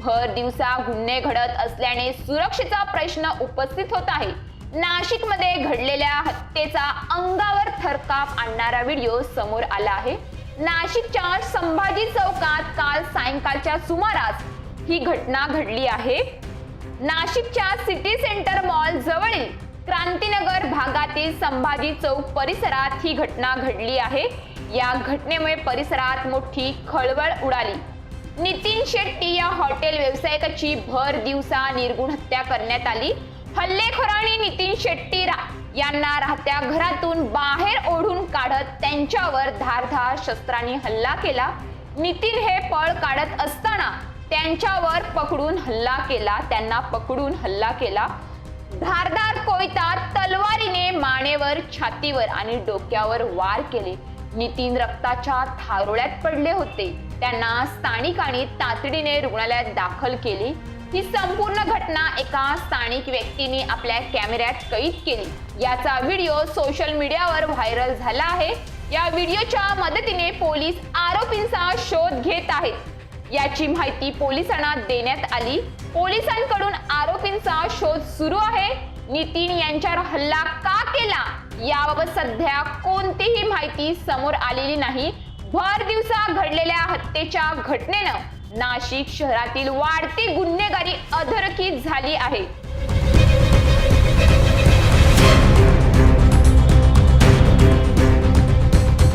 भर दिवसा गुन्हे घडत असल्याने सुरक्षेचा प्रश्न उपस्थित होत आहे. नाशिकमध्ये घडलेल्या हत्येचा अंगावर थरकाप आणणारा व्हिडिओ समोर आला आहे. नाशिकच्या संभाजी चौकात काल सायंकाळच्या सुमारास ही घटना घडली आहे. नाशिकच्या सिटी सेंटर मॉल जवळील क्रांतीनगर भागातील संभाजी चौक परिसरात ही घटना घडली आहे. या घटनेमुळे परिसरात मोठी खळबळ उडाली. नितीन शेट्टी या हॉटेल व्यावसायिकाची भर दिवसा निर्गुण हत्या करण्यात आली. हल्लेखोरांनी नितीन शेट्टी यांना राहत्या घरातून बाहेर ओढून काढत त्यांच्यावर धारधार शस्त्रांनी हल्ला केला. नितीन हे पळ काढत असताना त्यांच्यावर पकडून हल्ला केला त्यांना पकडून हल्ला केला. धारदार कोयता तलवारीने मानेवर छातीवर आणि डोक्यावर वार केले. नितीन रक्ताच्या थारोळ्यात पडले होते. त्यांना स्थानिकांनी तातडीने रुग्णालयात दाखल केली. ही संपूर्ण घटना एका स्थानिक व्यक्तीने आपल्या कॅमेऱ्यात कैद केली. याचा व्हिडिओ सोशल मीडियावर व्हायरल झाला आहे. या व्हिडिओच्या मदतीने पोलीस आरोपींचा शोध घेत आहेत. याची माहिती पोलिसांना देण्यात आली. पोलिसांकडून आरोपींचा शोध सुरू आहे. नितीन यांच्यावर हल्ला का केला? याबाबत सध्या कोणतीही माहिती समोर आलेली नाही. भर दिवसा घडलेल्या हत्येच्या घटनेनं नाशिक शहरातील वाढती गुन्हेगारी अधोरेखित झाली आहे.